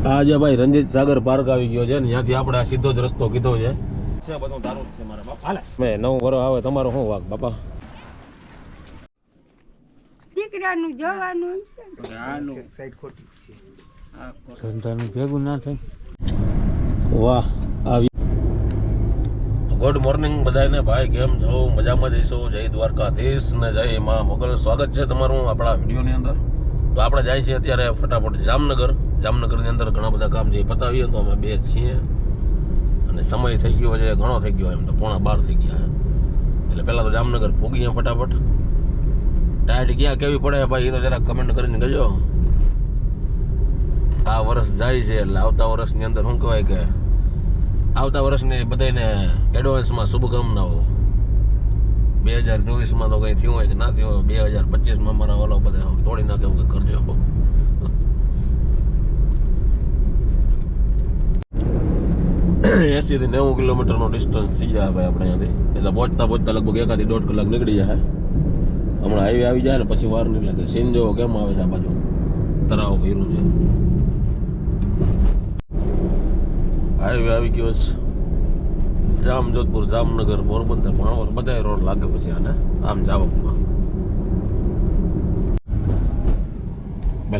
આ જે ભાઈ રંજીત સાગર પાર્ક આવી ગયો છે ને ત્યાંથી આપણે આ સીધો જ રસ્તો કીધો છે. છે બધું તારું છે મારા બાપા હાલે. મેં નવ વરો આવે તમારો શું વાગ બાપા? દીકરાનું જવાનું છે. ધંધાનું ભેગું ના થાય. વાહ આવી. ગુડ મોર્નિંગ બધાને ભાઈ કેમ છો? મજામાં જઈશો જય દ્વારકાધીશ ને જય માં મોગલ. સ્વાગત છે તમારું આપણા વિડીયોની અંદર. તો આપણે જાય છે અત્યારે ફટાફટ જામનગર. જામનગરની અંદર ઘણા બધા કામ જે પતાવીએ તો અમે બે છીએ. અને સમય થઈ ગયો છે, ઘણો થઈ ગયો એમ તો, પોણા બાર થઈ ગયા એટલે પહેલાં તો જામનગર પોગીએ ફટાફટ. ટાયર્ડ ક્યાં કેવી પડે ભાઈ, એ તો જરા કમેન્ટ કરીને કહેજો. આ વર્ષ જાય છે, એટલે આવતા વર્ષની અંદર શું કહેવાય કે, આવતા વર્ષની બધાને એડવાન્સમાં શુભકામનાઓ. બે હજાર ચોવીસમાં તો કંઈ થયું હોય કે ના થયું હોય, બે હજાર પચીસમાં મારા વાલો બધા તોડી નાખે કે કરજો. એસી થી નેવું કિલોમીટરનો ડિસ્ટન્સ થઈ જાય ભાઈ આપણે અહીંયાથી. એટલે પહોંચતા પહોંચતા લગભગ એકાથી દોઢ કલાક નીકળી જાય હમણાં હાઈવે આવી જાય ને પછી વાર નહીં લાગે સીન જોવો કેમ આવે છે આ બાજુ? તરાવ ભર્યું છે. હાઈવે આવી ગયો છે. જામ જોધપુર, જામનગર, પોરબંદર ભાણવર બધા રોડ લાગે પછી આને આમ જાવકમાં.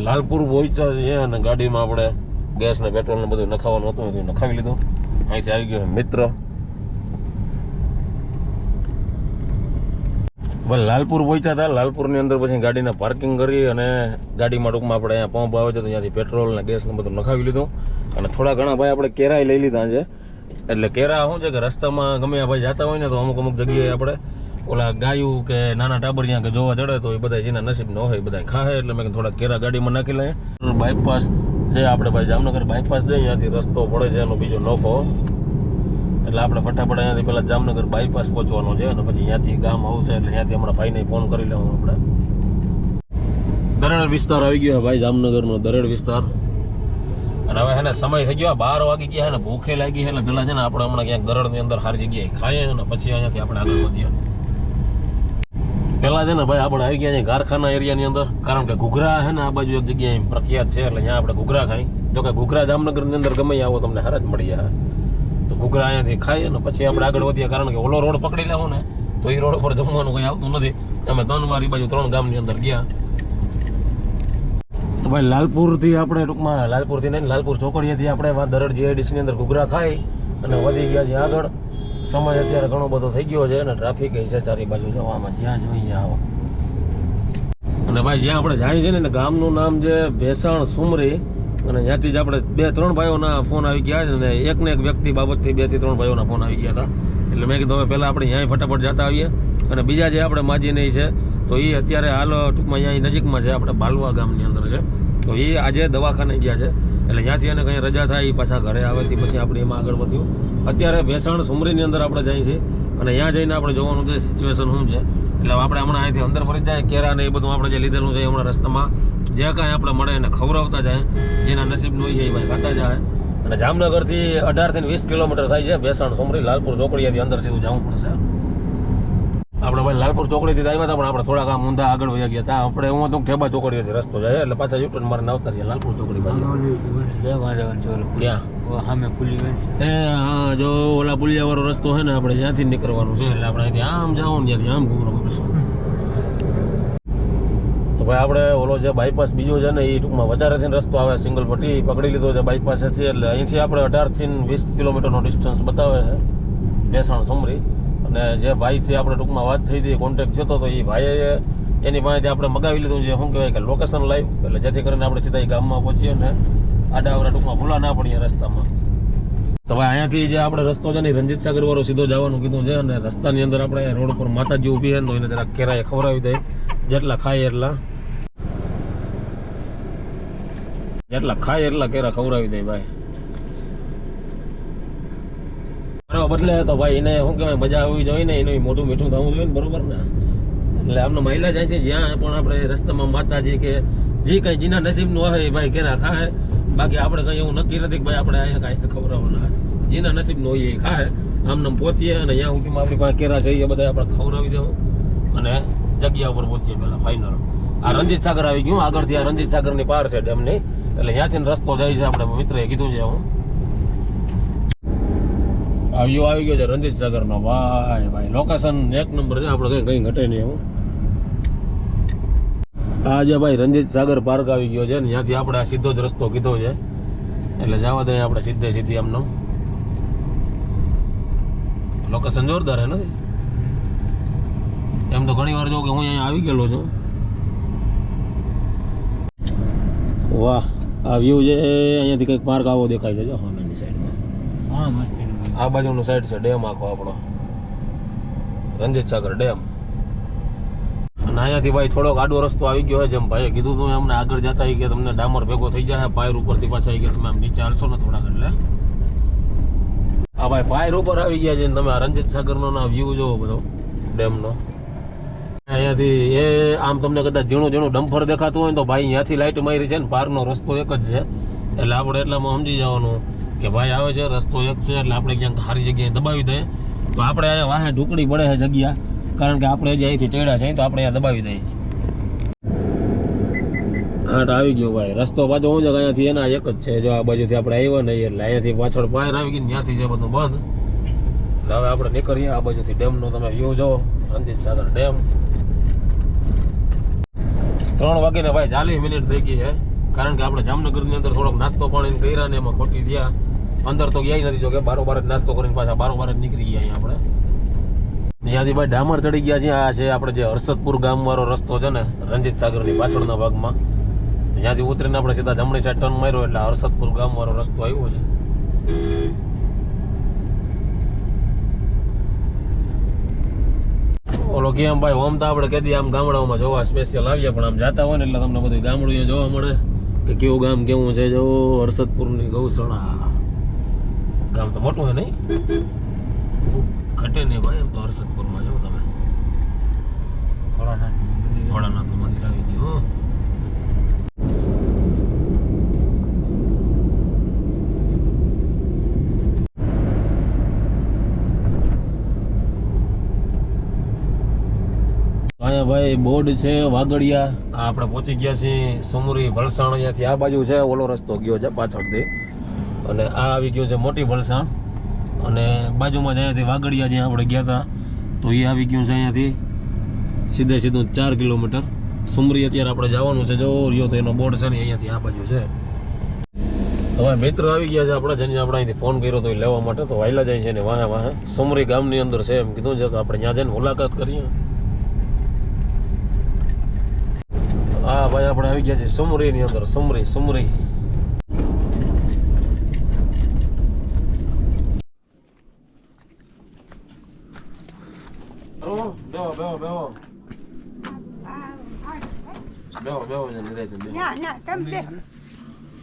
લાલપુર પહોંચ્યા છે અને ગાડીમાં આપણે ગેસ ને પેટ્રોલ ને બધું નખાવાનું હતું એ નખાવી લીધું. અહીંથી આવી ગયો મિત્ર. બસ લાલપુર પહોંચ્યા હતા. લાલપુરની અંદર પછી ગાડીને પાર્કિંગ કરી અને ગાડીમાં ટૂંકમાં આપણે અહીંયા પંપ આવે છે તો ત્યાંથી પેટ્રોલ ને ગેસ ને બધું નખાવી લીધું. અને થોડા ઘણા ભાઈ આપણે કેરાય લઈ લીધા છે. એટલે કેરા શું છે કે રસ્તામાં ગમે ભાઈ જતા હોય ને તો અમુક અમુક જગ્યાએ આપણે ઓલા ગાયું કે નાના ટાબરિયા કે જોવા ચડે તો એ બધા જેના નસીબ ન હોય બધા ખાહે એટલે મેં થોડા કેરા ગાડીમાં નાખી લઈએ. બાયપાસ જે આપણે ભાઈ જામનગર બાયપાસ જઈએ ત્યાંથી રસ્તો પડે છે એનો બીજો નોખો. એટલે આપણે ફટાફટ અહીંયાથી પહેલાં જામનગર બાયપાસ પહોંચવાનો છે અને પછી ત્યાંથી ગામ આવશે એટલે ત્યાંથી હમણાં ભાઈને ફોન કરી લેવાનો આપણે. દરેડ વિસ્તાર આવી ગયો ભાઈ જામનગરનો દરેડ વિસ્તાર. અને હવે હે ને સમય થઈ ગયો બાર વાગી ગયા ને ભૂખે લાગી એટલે પેલા છે ને આપણે હમણાં ક્યાંક દરડની અંદર સારી જગ્યાએ ખાઈએ અને પછી અહીંયાથી આપણે આગળ વધીએ. પેલા છે ને ભાઈ આપણે આવી ગયા છે કારખાના એરિયાની અંદર, કારણ કે ઘૂઘરા છે ને આ બાજુ એક જગ્યાએ પ્રખ્યાત છે, એટલે ત્યાં આપણે ઘૂઘરા ખાઈ. જો કે ઘૂઘરા જામનગરની અંદર ગમે આવો તમને હાર જ મળી જાય. તો ઘૂઘરા અહીંયાથી ખાઈએ ને પછી આપણે આગળ વધીએ, કારણ કે ઓલો રોડ પકડી લેવો ને, તો એ રોડ ઉપર જમવાનું કંઈ આવતું નથી. અમે ત્રણ વાર એ બાજુ ત્રણ ગામની અંદર ગયા. ભાઈ, લાલપુરથી આપણે ટૂંકમાં, લાલપુરથી નહીં, લાલપુર ચોકડીએથી આપણે દરડ જીઆઈડીસીની અંદર ઘૂઘરા ખાઈ અને વધી ગયા છે આગળ. સમય અત્યારે ઘણો બધો થઈ ગયો છે અને ટ્રાફિક છે ચારે બાજુ જવામાં જ્યાં જોઈએ આવો. અને ભાઈ, જ્યાં આપણે જાય છે ને ગામનું નામ છે ભેસાણ સુમરી. અને ત્યાંથી જ આપણે બે, ત્રણ ભાઈઓના ફોન આવી ગયા છે અને એકને એક વ્યક્તિ બાબતથી બેથી ત્રણ ભાઈઓના ફોન આવી ગયા હતા. એટલે મેં કીધું, હવે પહેલાં આપણે ત્યાં ફટાફટ જતા આવીએ. અને બીજા જે આપણે માજી નહીં છે તો એ અત્યારે હાલ ટૂંકમાં અહીંયા નજીકમાં છે, આપણે બાલવા ગામની અંદર છે. તો એ આજે દવાખાને ગયા છે. એટલે ત્યાંથી એને કંઈ રજા થાય એ પાછા ઘરે આવેથી પછી આપણે એમાં આગળ વધ્યું. અત્યારે ભેસાણ સુમરીની અંદર આપણે જઈએ છીએ અને ત્યાં જઈને આપણે જોવાનું છે સિચ્યુએશન શું છે. એટલે આપણે હમણાં અહીંથી અંદર ફરી જાય, કેરા ને એ બધું આપણે જે લીધેલું છે હમણાં રસ્તામાં. જે કાંઈ આપણે મળે એને ખવડાવતા જાય, જેના નસીબનું હોય એ ભાઈ, ખાતા જાય. અને જામનગરથી અઢારથી વીસ કિલોમીટર થાય છે ભેસાણ સુમરી, લાલપુર ચોકડીયાથી અંદર જેવું જવું પડશે. આપણે ભાઈ લાલપુર ચોકડીથી આવ્યા હતા, પણ આપણે થોડાક આમ ઊંધા આગળ વયા ગયા હતા. આપણે હું તો ઠેબા ચોકડીએથી રસ્તો જાય એટલે પાછા યુટર્ન મારે આવતા રહ્યા લાલપુર ચોકડી ક્યાં? સામે ખુલી એ હા જો ઓલા પુલિયા વાળો રસ્તો છે ને, આપણે જ્યાંથી નીકળવાનું છે, એટલે આપણે અહીંથી આમ જવાનું ત્યાંથી આમ ઘૂમવાનું પડશે તો ભાઈ આપણે ઓલો જે બાયપાસ બીજો છે ને, એ ટૂંકમાં વધારેથી રસ્તો આવે સિંગલ પટ્ટી પકડી લીધો છે બાયપાસેથી એટલે અહીંથી આપણે અઢારથી વીસ કિલોમીટરનો ડિસ્ટન્સ બતાવે છે બેસાણ સમરી અને જે ભાઈથી આપણે ટૂંકમાં વાત થઈ હતી કોન્ટેક્ટ થયો તો એ ભાઈએ એની પાસેથી આપણે મગાવી લીધું છે, શું કહેવાય કે લોકેશન લાઈવ એટલે જેથી કરીને આપણે સીધા ગામમાં પહોંચીએ ને આડા આવડા ટૂંકમાં ભૂલા ના પડીએ રસ્તામાં. તો ભાઈ, અહીંયાથી જે આપણે રસ્તો છે ને રંજીત સાગર વાળો સીધો જવાનું કીધું છે અને રસ્તાની અંદર આપણે રોડ ઉપર માતાજી ઊભી છે ને, તો એને જરા કેરાએ ખવડાવી દે. જેટલા ખાય એટલા. જેટલા ખાય એટલા કેરા ખવડાવી દે ભાઈ. મારવા બદલે તો ભાઈ એને શું કહેવાય, મજા આવવી જોઈએ ને એનું મોટું મીઠું થવું જોઈએ ને, બરોબર ને? એટલે આમને મહિલા જાય છે જ્યાં પણ આપણે રસ્તામાં માતાજી કે જે કંઈ જીના નસીબનું હોય એ ભાઈ કેરા ખાય. બાકી આપણે કંઈ એવું નક્કી નથી કે ભાઈ આપણે અહીંયા કાંઈ ખવડાવવાના. જીના નસીબનું હોય એ ખાય. આમને પહોંચીએ અને ત્યાં સુધી આપણી પાસે કેરા છે એ બધા આપણે ખવડાવી દઉં અને જગ્યા ઉપર પહોંચીએ પહેલાં ફાઇનલ આ રંજીત સાગર આવી ગયું. આગળથી આ રંજીત સાગરની પાર છે ડેમની. એટલે ત્યાંથી રસ્તો જાય છે આપણે મિત્રએ કીધું છે હું. વ્યૂ આવી ગયો છે રંજીત સાગરનો ભાઈ ભાઈ. લોકેશન એક નંબર છે, આપણે કંઈ કંઈ ઘટે નહીં એવું આ જે ભાઈ રંજિત સાગર પાર્ક આવી ગયો છે ને, ત્યાંથી આપણે આ સીધો જ રસ્તો કીધો છે. એટલે જવા દઈએ આપણે સીધે સીધી એમનો. લોકેશન જોરદાર હે નથી? એમ તો ઘણી વાર જોઉં કે હું અહીંયા આવી ગયેલો છું. વાહ, આ વ્યૂ છે અહીંયાથી કંઈક પાર્ક આવો દેખાય છે, જો, સામેની સાઈડમાં હા મસ્તી આ બાજુનું સાઈડ છે ડેમ આખો આપણો. રંજીત સાગર ડેમ અને અહીંયાથી ભાઈ થોડોક આડો રસ્તો આવી ગયો છે, જેમ ભાઈએ કીધું હતું અમને આગળ જતા હોય કે તમને ડામર ભેગો થઈ જાય પાયર ઉપરથી પાછા આવી ગયા, તમે આમ નીચે હાલશો ને થોડાક એટલે. આ ભાઈ પાયર ઉપર આવી ગયા છે તમે આ રંજીત સાગરનો ના વ્યૂ જોવો બધો, ડેમનો. અહીંયાથી એ આમ તમને કદાચ ઝીણું ઝીણું ડમ્ફર દેખાતું હોય તો ભાઈ અહીંયાથી લાઇટ મારી છે ને, પારનો રસ્તો એક જ છે. એટલે આપણે એટલામાં સમજી જવાનું. કે ભાઈ આવે છે, રસ્તો એક છે એટલે આપણે ક્યાંક સારી જગ્યાએ દબાવી દઈએ. તો આપણે અહીંયા વાહે ઢુકડી પડે છે જગ્યા. કારણ કે આપણે જે અહીંથી ચડ્યા છે, તો આપણે અહીંયા દબાવી દઈએ. હા તો આવી ગયો ભાઈ. રસ્તો પાછો હું છે અહીંયાથી એના એક જ છે. જો આ બાજુથી આપણે આવ્યા નહીં એટલે અહીંયાથી પાછળ પાયર આવી ગઈ ત્યાંથી છે બધું બંધ. એટલે હવે આપણે નીકળીએ આ બાજુથી ડેમનો તમે વ્યૂ જોવો રંજીત સાગર ડેમ. ત્રણ વાગીને ભાઈ ચાલીસ મિનિટ થઈ ગઈ છે. કારણ કે આપણે જામનગરની અંદર થોડોક નાસ્તો પાણી કર્યા ને એમાં ખોટી થયા. અંદર તો ગયા નથી, જો કે બારોબાર જ નાસ્તો કરીને પાછા બારોબાર જ નીકળી ગયા આપણે. ત્યાંથી ભાઈ ડામર ચડી ગયા છે, આ છે આપણે જે હર્ષદપુર ગામવાળો રસ્તો છે ને રંજીત સાગરની પાછળના ભાગમાં. ત્યાંથી ઉતરીને આપણે સીધા જમણી સાઈડ ટર્ન માર્યો એટલે હર્ષદપુર ગામવાળો રસ્તો આવ્યો છે. ઓલો કેમ ભાઈ, ઓમ તો આપણે કહેતી આમ ગામડાઓમાં જોવા સ્પેશિયલ આવીએ, પણ આમ જાતા હોય ને એટલે તમને બધું ગામડું જોવા મળે. કે કેવું ગામ, કેવું છે, જો હર્ષદપુરની ગૌશાળા. ગામ તો મોટું હોય નહીં. ઘટે નહીં ભાઈ એમ તો હરસદપુરમાં જાઓ તમે. ભોળાનાથનું મંદિર આવી ગયું. અહીંયા ભાઈ બોર્ડ છે વાગડિયા. આપણે પહોંચી ગયા છીએ સમુરી ભલસાણ અહીંયાથી આ બાજુ છે ઓલો રસ્તો ગયો છે પાછળથી. અને આ આવી ગયો છે મોટી ભલસાણ અને બાજુમાં જ અહીંયાથી વાગડિયા જ્યાં આપણે ગયા હતા તો એ આવી ગયું છે અહીંયાથી સીધે સીધું ચાર કિલોમીટર. સુમરી અત્યારે આપણે જવાનું છે. જો રહ્યો તો એનો બોર્ડ છે ને અહીંયાથી આ બાજુ છે. હવે મિત્ર આવી ગયા છે આપણે, જેને આપણે અહીંથી ફોન કર્યો તો એ લેવા માટે, તો વાયલા જાય છે ને વાહે વાહે. સુમરી ગામની અંદર છે એમ કીધું છે તો આપણે ત્યાં જઈને મુલાકાત કરીએ. હા ભાઈ આપણે આવી ગયા છે સુમરીની અંદર. સુમરી સુમરી. બેહો બેહો બેહો બેહો ને નિરાંતે બેહો. ના ના તમે બે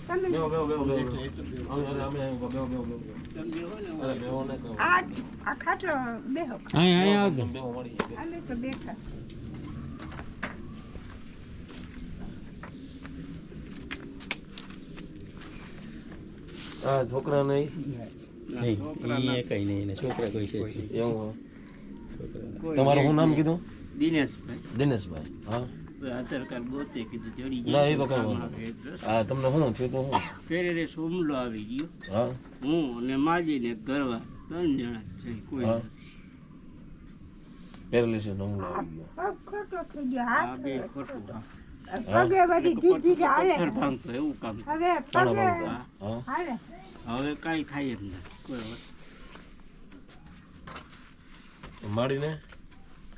તમે બેહો બેહો બેહો બેહો અરે અમે બેહો બેહો બેહો અરે બેહો ને કહો. આ આ ખાટલો બેહો અહીંયા અહીંયા આવજો બેહો મળી અમે તો બેઠા આ છોકરા નહીં નહીં એ કઈ નહીં છોકરા કોઈ છે એવું. તમારું શું નામ કીધું? દિનેશભાઈ. દિનેશભાઈ હા. આવે એટલે. હા તમને શું થયું તો ફેરે સોમલો આવી ગયો. હા. હું અને માજી ને ગરવા ત્રણ જણા છે કોઈ. પેરેલિસિસ નો હુમલો આવી ગયો. બે ખોટું. પગે બધી ધીરે ધીરે હાલે. એવું કામ. હવે પગે હવે કાંઈ થાય જ નહીં કોઈ વાત. માડીને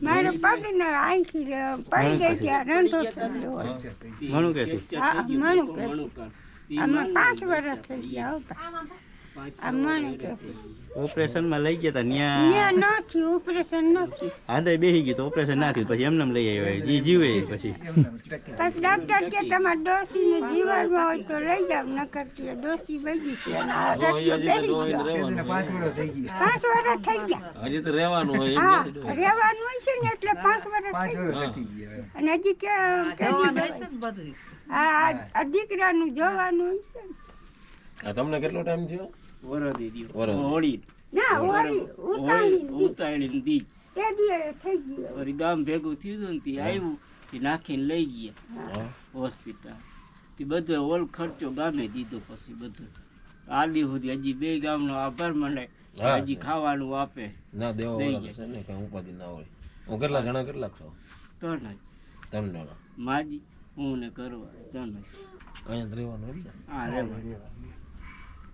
મારો પગ ને આંખી પડી ગઈ ત્યાં રંધો થઈ ગયો ઘણું કે મણું કે આમાં પાંચ વર્ષ થઈ ગયા હો બા. આ મણું કે ઓપરેશનમાં લઈ ગયા ત્યાં નથી ઓપરેશન નથી આદય બેસી ગયું તો ઓપરેશન ના થયું પછી એમને લઈ આવ્યો એ જીવે પછી. પછી ડોક્ટર કે તમારે ડોસી ને જીવનમાં હોય તો લઈ જાવ ન કરતી ડોસી બગી છે. પાંચ વર્ષ થઈ ગયા. હજી તો રહેવાનું હોય હા રહેવાનું. હોય છે ને એટલે પાંચ વર્ષ થઈ ગયા. અને હજી કે હા આ દીકરાનું જોવાનું હોય છે તમને કેટલો ટાઈમ થયો? દ્યો. વરદી. હોળી. ના ઓરી ઉતાણી હોળી ઉતારીને દી તે દી થઈ ગયો. વળી ગામ ભેગું થયું હતું ને તે આવ્યું તે નાખીને લઈ ગયા. હોસ્પિટલ. તે બધો ઓલ ખર્ચો ગામે દીધો પછી બધો. આલી સુધી હજી બે ગામનો આભાર મને. હજી ખાવાનું આપે. ના દેવા દઈ ને કઈ ઉપાધિ ના હોય. હું કેટલા જણા કેટલાક છો? ત્રણ ત્રણ જણા. માજી હું ને કરવા ત્રણ અહીંયા રહેવાનું હા રેવા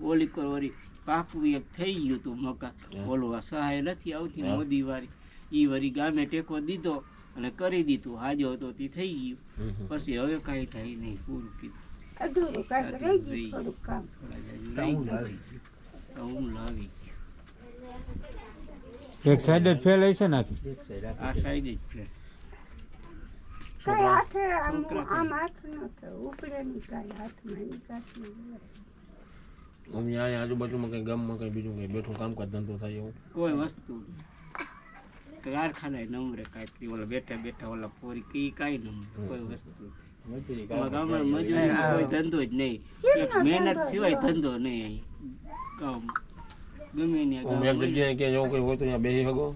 ઓલી કરવાની વળી પાકું એક થઈ ગયું તું મકાન. ઓલું સહાય નથી આવતી. મોદી વાળી એ વળી ગામે ટેકો દીધો અને કરી દીધું. હાજો હતો તે થઈ ગયું. પછી હવે કાંઈ થાય નહીં પૂરું કીધું. લાવી. એક સાઈડ જ ફેલ છે નાખી આ સાઈડ જ છે. કઈ હાથે આમ આમ હાથ ન થયો. ઉપડે નહીં કાંઈ હાથમાં એની કાચમાં અમે અહીંયા આજુબાજુમાં કઈ ગામમાં કઈ બીજું કઈ બેઠું કામકાજ ધંધો થાય એવું? કોઈ વસ્તુ કારખાના નમરે કાંઈ ઓલા બેઠા બેઠા ઓલા પોરી કઈ કાંઈ કોઈ વસ્તુ ગામમાં મજૂરી કોઈ ધંધો જ નહીં. એક મહેનત સિવાય ધંધો નહીં અહીં. કામ ગમે એક જગ્યાએ કઈ હોય તો ત્યાં બેસી શકો.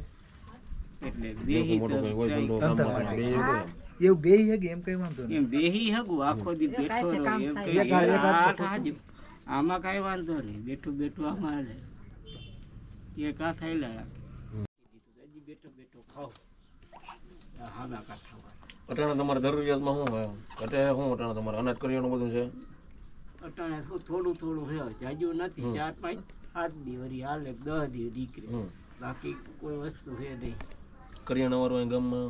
એટલે બેહી મોટું કઈ હોય ધંધો કામમાં બેસી શકો. એવું બે હગે એમ કઈ વાંધો નહીં. એમ બેહી હગું આખો દી બેઠો એમ કઈ આમાં કાંઈ વાંધો નહીં. બેઠું બેઠું આમાં હાલે એ કા હજી બેઠો બેઠો ખાવ આ હામા કાંઠા અટાણે તમારે જરૂરિયાતમાં શું હોય? શું અટાણે તમારે? અનાજ કરિયાણું બધું છે? અટાણે શું થોડું થોડું છે? જાજુ નથી. ચાર પાંચ આઠ દિવરી હાલે દસ દી નીકળે બાકી કોઈ વસ્તુ છે નહીં. કરિયાણા વાળું ગામમાં?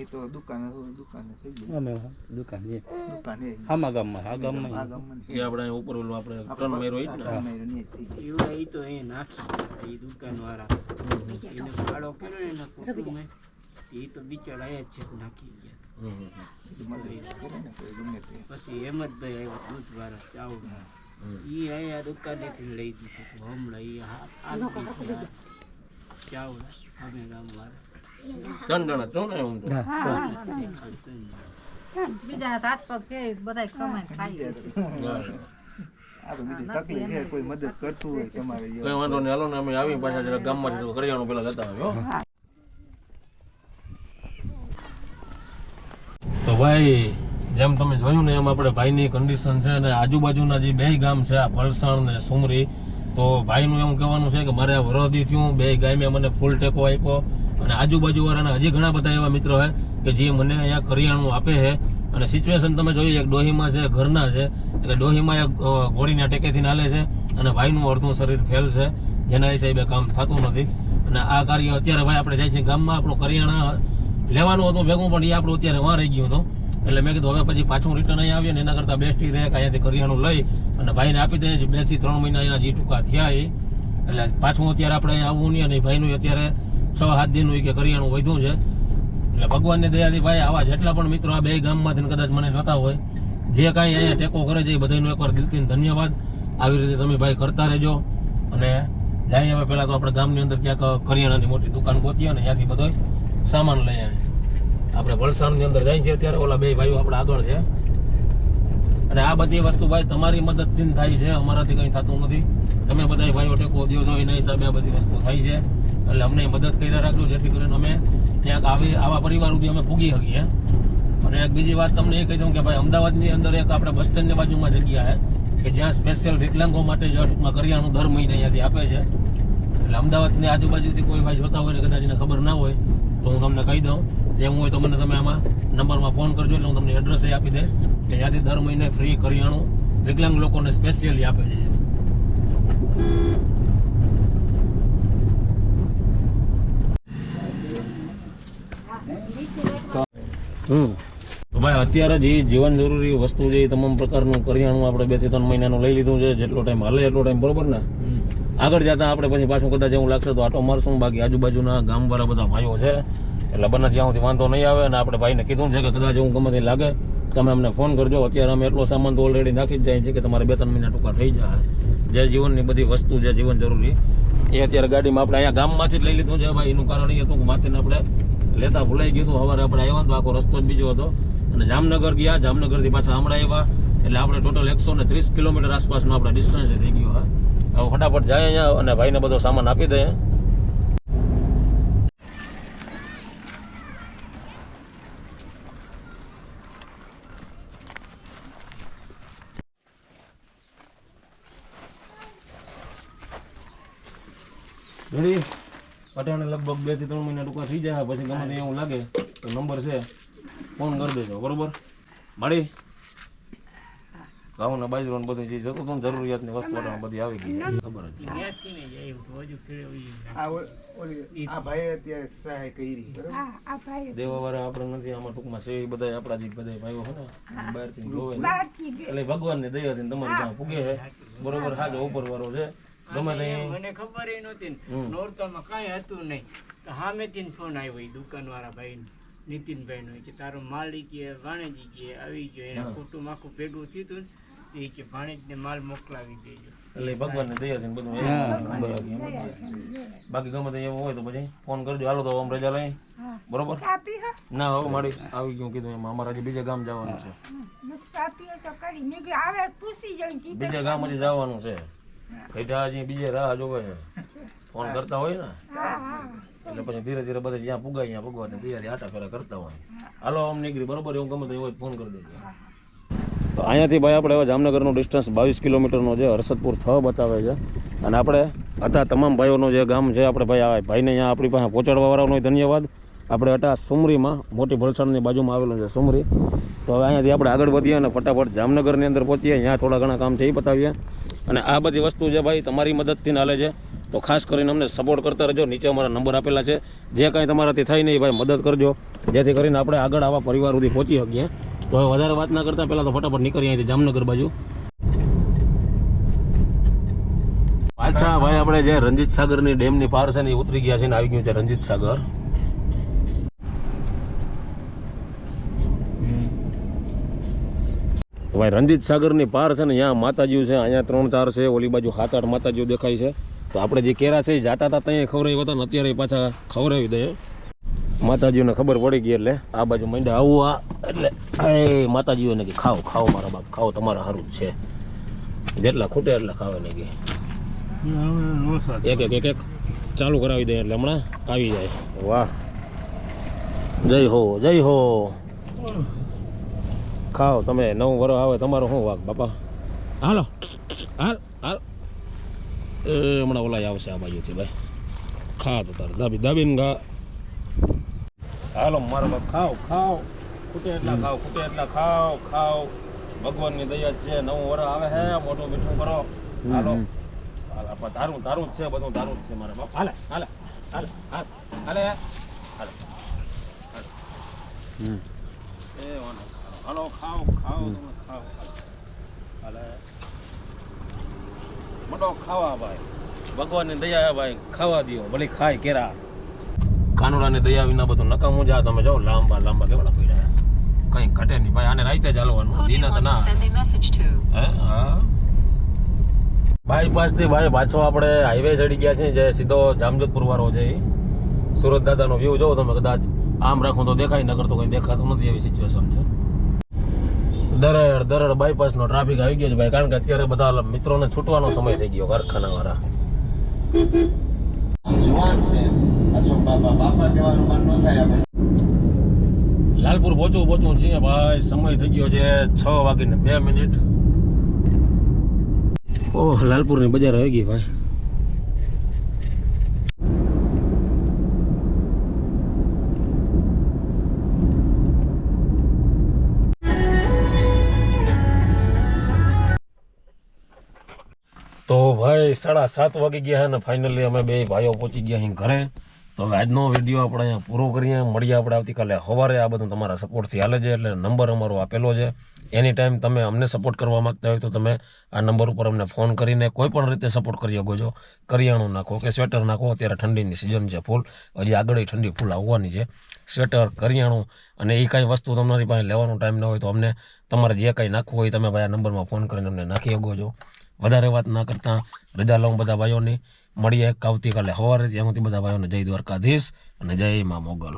એ તો દુકાને દુકાને અમે દુકાન છે. દુકાન એ આમાં ગામમાં આ આ ગામમાં ગામમાં એ આપણે અહીં ઉપર ઓલું આપણે ટર્ન મેરો હોય ને? ગામમાં એ નહીં થઈ ગયું. એવા એ તો એ નાખી. એ દુકાન વાળા એને ફાળો કર્યો ને એના કુટુંબે. એ તો બિચારા એ જ છે નાખી ગયા. પછી હેમંતભાઈ આવ્યા દૂધ વાળા ચાવડા એ આયા દુકાનેથી લઈ દીધું. હમણાં એ આ ત્રણ જણા ને તો ત્રણ બીજાના હાથ પગ કે બધા કમાઈને ખાઈ આ તો બીજી તકલીફ છે કોઈ મદદ કરતું હોય તમારે કઈ વાંધો નહીં હાલો ને અમે આવી પાછા જરા ગામમાંથી કરિયાણું પેલા જતા આવ્યો તો ભાઈ જેમ તમે જોયું ને એમ આપણે ભાઈની કન્ડિશન છે અને આજુબાજુના જે બે ગામ છે આ ભલસાણ ને સુમરી તો ભાઈનું એવું કહેવાનું છે કે મારે આ વરોધી થયું, બે ગામે મને ફૂલ ટેકો આપ્યો. અને આજુબાજુવાળાના હજી ઘણા બધા એવા મિત્રો છે કે જે મને અહીંયા કરિયાણું આપે છે. અને સિચ્યુએશન તમે જોઈએ એક ડોહીમાં છે, ઘરના છે. એટલે ડોહીમાં એક ઘોડીના ટેકેથી નાલે છે અને ભાઈનું અડધું શરીર ફેલ છે. જેના હિસાબે કામ થતું નથી. અને આ કાર્ય અત્યારે ભાઈ આપણે જાય છે ગામમાં, આપણું કરિયાણા લેવાનું હતું, ભેગું, પણ એ આપણું અત્યારે વાં રહી ગયું હતું. એટલે મેં કીધું, હવે પછી પાછું રિટર્ન અહીં આવીએ ને એના કરતાં બેસ્ટ રહે કે અહીંયાથી કરિયાણું લઈ અને ભાઈને આપી દઈએ બેથી ત્રણ મહિના એના જે ટૂંકા થયા એ એટલે પાછું અત્યારે આપણે આવવું નહીં અને ભાઈનું અત્યારે છ સાત દિનનું કે કરિયાણું વધ્યું છે. એટલે ભગવાનની દયાથી ભાઈ આવા જેટલા પણ મિત્રો આ બે ગામમાંથી કદાચ મને જોતા હોય, જે કાંઈ અહીંયા ટેકો કરે છે એ બધાનો એકવાર દિલથી ધન્યવાદ. આવી રીતે તમે ભાઈ કરતા રહેજો. અને જાય હવે પહેલાં તો આપણે ગામની અંદર ક્યાંક કરિયાણાની મોટી દુકાન ગોતીએ અને ત્યાંથી બધો સામાન લઈ આવે. આપણે વલસાડની અંદર જાય છે અત્યારે, ઓલા બે ભાઈઓ આપણે આગળ છે. અને આ બધી વસ્તુ ભાઈ તમારી મદદથી થાય છે, અમારાથી કંઈ થતું નથી. તમે બધા ભાઈઓ ટેકો દો છો, એના હિસાબે આ બધી વસ્તુ થાય છે. એટલે અમને મદદ કર્યા રાખજો, જેથી કરીને અમે ક્યાંક આવી, આવા પરિવાર સુધી અમે પૂગી શકીએ. અને એક બીજી વાત તમને એ કહી દઉં કે ભાઈ, અમદાવાદની અંદર એક આપણે બસ સ્ટેન્ડની બાજુમાં જગ્યા છે, કે જ્યાં સ્પેશિયલ વિકલાંગો માટે જ ટૂંકમાં કરિયાણું દર મહિને અહીંયાથી આપે છે. એટલે અમદાવાદની આજુબાજુથી કોઈ ભાઈ જોતા હોય ને કદાચ એને ખબર ના હોય. તો હું તમને કહી દઉં જે હું હોય તો મને તમે આમાં નંબરમાં ફોન કરજો, એટલે હું તમને એડ્રેસ આપી દઈશ કે ત્યાંથી દર મહિને ફ્રી કરિયાણું વિકલાંગ લોકોને સ્પેશિયલી આપે છે. હમ. ભાઈ, અત્યારે જે જીવન જરૂરી વસ્તુ એ તમામ પ્રકારનું કરિયાણું આપણે બેથી ત્રણ મહિનાનું લઈ લીધું છે, જેટલો ટાઈમ હાલે એટલો ટાઈમ બરોબર ને? આગળ જતા આપણે પછી પાછું કદાચ એવું લાગશે તો આટો મારશું. બાકી આજુબાજુના ગામવાળા બધા ભાઈઓ છે. એટલે બને સુધી વાંધો નહીં આવે અને આપણે ભાઈને કીધું છે કે કદાચ એવું ગમે તે લાગે, તમે અમને ફોન કરજો. અત્યારે અમે એટલો સામાન તો ઓલરેડી નાખી જ જાય છે કે તમારે બે ત્રણ મહિના ટૂંકા થઈ જાય. જે જીવનની બધી વસ્તુ, જે જીવન જરૂરી, એ અત્યારે ગાડીમાં આપણે અહીંયા ગામમાંથી જ લઈ લીધું છે ભાઈ. એનું કારણ એ હતું કે માથેને આપણે લેતા ભૂલાઈ ગયું હતું. સવારે આપણે આવ્યા તો આખો રસ્તો જ બીજો હતો. અને જામનગર ગયા. જામનગરથી પાછા હમણાં આવ્યા. એટલે આપણે ટોટલ એકસો ને ત્રીસ કિલોમીટર આસપાસનો આપણે ડિસ્ટન્સ થઈ ગયો, હા. હું ફટાફટ જાય અહીંયા અને ભાઈને બધો સામાન આપી દઈએ ઘડી લગભગ બેથી ત્રણ મહિના ટૂંકા થઈ જાય પછી ગમે એવું લાગે તો નંબર છે, ફોન કરી દેજો, બરોબર? મળી? ઘઉં ને બાજરો ને બધું જે જતું હતું ને જરૂરિયાતની વસ્તુ બધી આવી ગઈ. ખબર જ છે. ત્યાંથી ને જાય હજુ ફેરવી આ ઓ- ઓલી આ ભાઈએ અત્યારે સહાય કરી બરાબર? ભાઈ દેવા આપણે નથી આમાં ટૂંકમાં છે એ બધા આપણા જે બધા ભાઈઓ છે ને બહારથી જોવે એટલે ભગવાનની દયાથી તમારે ત્યાં પૂગે છે બરોબર હાજો ઉપર વાળો છે. ગમે તે મને ખબર નહોતી ને. નોરતામાં કાંઈ હતું નહીં. તો સામેથી ફોન આવ્યો એ દુકાનવાળા ભાઈ નીતિનભાઈનો કે તારો માલિક કે ભાણેજી કે આવી ગયો એના કુટુંબ આખું ભેગું થયું હતું ને એ કે ભાણેજને માલ મોકલાવી દેજો. એટલે ભગવાનની દયાથી ને બધું એ નંબર આવી ગયો. બાકી ગમે તે એવું હોય તો પછી ફોન કરજો. હાલો તો આમ રજા લઈ. બરોબર? ના હવે મારી આવી ગયું કીધું એમાં. અમારે હજી બીજા ગામ જવાનું છે. બીજા ગામ હજી જવાનું છે. કઈટા હજી બીજે રાહ જોવે છે. ફોન કરતા હોય ને. હા હા. એટલે પછી ધીરે ધીરે બધા જ્યાં પુગાય ત્યાં ભગવાનની તૈયારી આટા ફેરા કરતા હોય. હાલો આમ નીકળી. બરોબર એવું ગમે તો હોય ફોન કરી દેજો. તો અહીંયાથી ભાઈ આપણે હવે જામનગરનું ડિસ્ટન્સ બાવીસ કિલોમીટરનો છે હરસદપુર છ બતાવે છે. અને આપણે હતા તમામ ભાઈઓનું જે ગામ છે, આપણે ભાઈ આ ભાઈને અહીંયા આપણી પાસે પહોંચાડવાવાળાનો ધન્યવાદ. આપણે હતા સુમરીમાં મોટી ભલસાણની બાજુમાં આવેલું છે સુમરી. તો હવે અહીંયાથી આપણે આગળ વધીએ અને ફટાફટ જામનગરની અંદર પહોંચીએ. અહીંયા થોડા ઘણા કામ છે એ બતાવીએ. અને આ બધી વસ્તુ છે ભાઈ તમારી મદદથી હાલે છે. તો ખાસ કરીને અમને સપોર્ટ કરતા રહેજો. નીચે અમારા નંબર આપેલા છે. જે કાંઈ તમારાથી થાય નહીં ભાઈ મદદ કરજો. જેથી કરીને આપણે આગળ આવા પરિવાર સુધી પહોંચી શકીએ. તો હવે વધારે વાત ના કરતા પહેલાં તો ફટાફટ નીકળીએ અહીંથી જામનગર બાજુ. પાછા ભાઈ આપણે જે રંજીત સાગરની ડેમની પાર છે ને ઉતરી ગયા છે ને આવી ગયું છે રંજીત સાગર. ભાઈ રંજીત સાગરની પાર છે ને અહીંયા માતાજીઓ છે, અહીંયા ત્રણ ચાર છે, ઓલી બાજુ સાત આઠ માતાજીઓ દેખાય છે. તો આપણે જે કેરા છે એ જાતા હતા, ત્યાં ખવરાવી હતા અત્યારે પાછા ખવડાવી દઈએ માતાજીઓને ખબર પડી ગઈ એટલે આ બાજુ મંડ્યા આવું આ. એટલે એ માતાજીઓને કે ખાઓ ખાઓ મારા બાપ, ખાઓ, તમારા સારું છે. જેટલા ખૂટે એટલા ખાવે ને કે. એક એક એક એક. ચાલુ કરાવી દે એટલે હમણાં આવી જાય. વાહ. જય હો જય હો. ખાઓ તમે, નવું વરો આવે તમારો શું વાઘ બાપા? હાલો. હાલ હાલ. હમણાં ઓલા આવશે આ બાજુથી, ભાઈ. ખા તો તારે. દાબી, દાબીને ખા. હાલો મારો બાપ ખાઓ ખાઓ. ખૂટે એટલા ખાઓ ખૂટે એટલા ખાઓ ખાઓ. ભગવાનની દયા છે નવું વર આવે હે મોટું મીઠું કરો. હાલો. હાલ તારું તારું જ છે બધું તારું જ છે મારા બાપ. હાલે હાલે હાલે હાલ હાલે. હાલે એ. હાલો ખાઓ ખાઓ તમે ખાઓ હાલે. મોટો ખાવા ભાઈ. ભગવાનની દયા ભાઈ ખાવા દ્યો ભલે ખાય કેરા. કાનુડાની દયા વિના બધું નકામું જા તમે જાઓ લાંબા લાંબા કેવડા પડ્યા કઈ ઘટે નહીં ભાઈ આને રાઈતે ચાલવાનું દીના તો ના હે? હા. બાયપાસથી ભાઈ પાછો આપણે હાઈવે ચડી ગયા છે જે સીધો જામજોધપુર વાળો છે ઈ. સુરત દાદાનો વ્યૂ જોવો તમે કદાચ. આમ રાખો તો દેખાય નગર તો કંઈ દેખાતું નથી એવી સિચ્યુએશન છે. દરડ દરડ બાયપાસનો ટ્રાફિક આવી ગયો છે ભાઈ કારણ કે અત્યારે બધા મિત્રોને છૂટવાનો સમય થઈ ગયો કારખાના વાળા જુવાન છે. ન લાલપુર પહોંચવું પહોંચવું છે ભાઈ. સમય થઈ ગયો છે છ વાગીને બે મિનિટ. ઓહ, લાલપુરની બજાર આવી ગઈ ભાઈ. તો ભાઈ સાડા સાત વાગી ગયા ને ફાઇનલી અમે બે ભાઈઓ પહોંચી ગયા અહીં ઘરે. તો હવે આજનો વીડિયો આપણે અહીંયા પૂરો કરીએ. મળીએ આપણે આવતીકાલે સવારે. આ બધું તમારા સપોર્ટથી હાલે છે એટલે નંબર અમારો આપેલો છે. એની ટાઈમ તમે અમને સપોર્ટ કરવા માંગતા હોય તો તમે આ નંબર ઉપર અમને ફોન કરીને કોઈ પણ રીતે સપોર્ટ કરી શકો છો. કરિયાણું નાખો કે સ્વેટર નાખો. અત્યારે ઠંડીની સિઝન છે ફૂલ હજી આગળ ઠંડી ફૂલ આવવાની છે. સ્વેટર કરિયાણું અને એ કાંઈ વસ્તુ તમારી પાસે લેવાનો ટાઈમ ન હોય તો અમને તમારે જે કાંઈ નાખવું હોય તમે ભાઈ આ નંબરમાં ફોન કરીને અમને નાખી શકો છો. વધારે વાત ના કરતાં. રજા લઉં બધા ભાઈઓની. મળીએ આવતીકાલે. સવારે એમાંથી બધા ભાઈઓને જય દ્વારકાધીશ અને જય મા મોગલ.